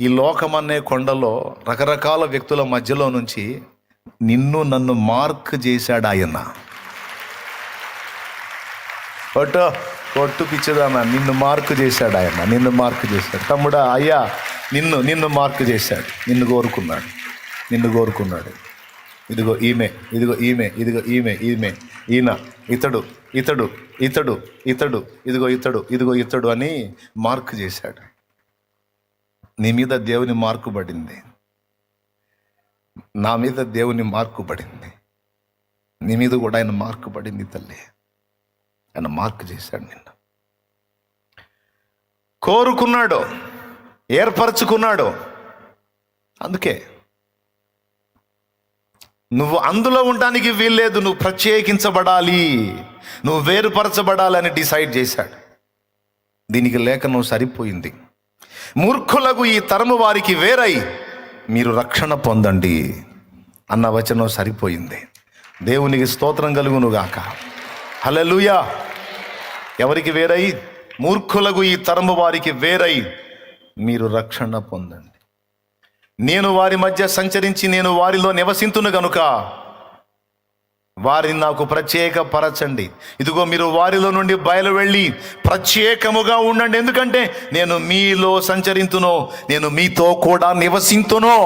ఈ లోకం అనే కొండలో రకరకాల వ్యక్తుల మధ్యలో నుంచి నిన్ను నన్ను మార్క్ చేశాడు ఆయన. ఒట్టో ఒట్టు పిచ్చదానా నిన్ను మార్కు చేశాడు ఆయన నిన్ను మార్కు చేశాడు. తమ్ముడా అయ్యా నిన్ను నిన్ను మార్కు చేశాడు. నిన్ను కోరుకున్నాడు నిన్ను కోరుకున్నాడు. ఇదిగో ఈమె ఇదిగో ఈమె ఇదిగో ఈమె ఈమె ఈయన ఇతడు ఇతడు ఇతడు ఇతడు ఇదిగో ఇతడు ఇదిగో ఇతడు అని మార్క్ చేశాడు. నీ మీద దేవుని మార్కు పడింది. నా మీద దేవుని మార్కు పడింది. నీ మీద కూడా ఆయన మార్కు పడింది తల్లి. ఆయన మార్కు చేశాడు నిన్ను. కోరుకున్నాడు ఏర్పరచుకున్నాడు. అందుకే నువ్వు అందులో ఉండడానికి వీల్లేదు నువ్వు ప్రత్యేకించబడాలి. నువ్వు వేరుపరచబడాలని డిసైడ్ చేశాడు. దీనికి లేఖనం సరిపోయింది. మూర్ఖులకు ఈ తరము వారికి వేరై మీరు రక్షణ పొందండి అన్న వచనం సరిపోయింది. దేవునికి స్తోత్రం కలుగునుగాక. హలలుయా ఎవరికి వేరై? మూర్ఖులకు ఈ తరము వారికి వేరై మీరు రక్షణ పొందండి. నేను వారి మధ్య సంచరించి నేను వారిలో నివసింతును గనుక వారిని నాకు ప్రత్యేకపరచండి. ఇదిగో మీరు వారిలో నుండి బయలు వెళ్ళి ప్రత్యేకముగా ఉండండి. ఎందుకంటే నేను మీలో సంచరింతునో నేను మీతో కూడా నివసింతునో.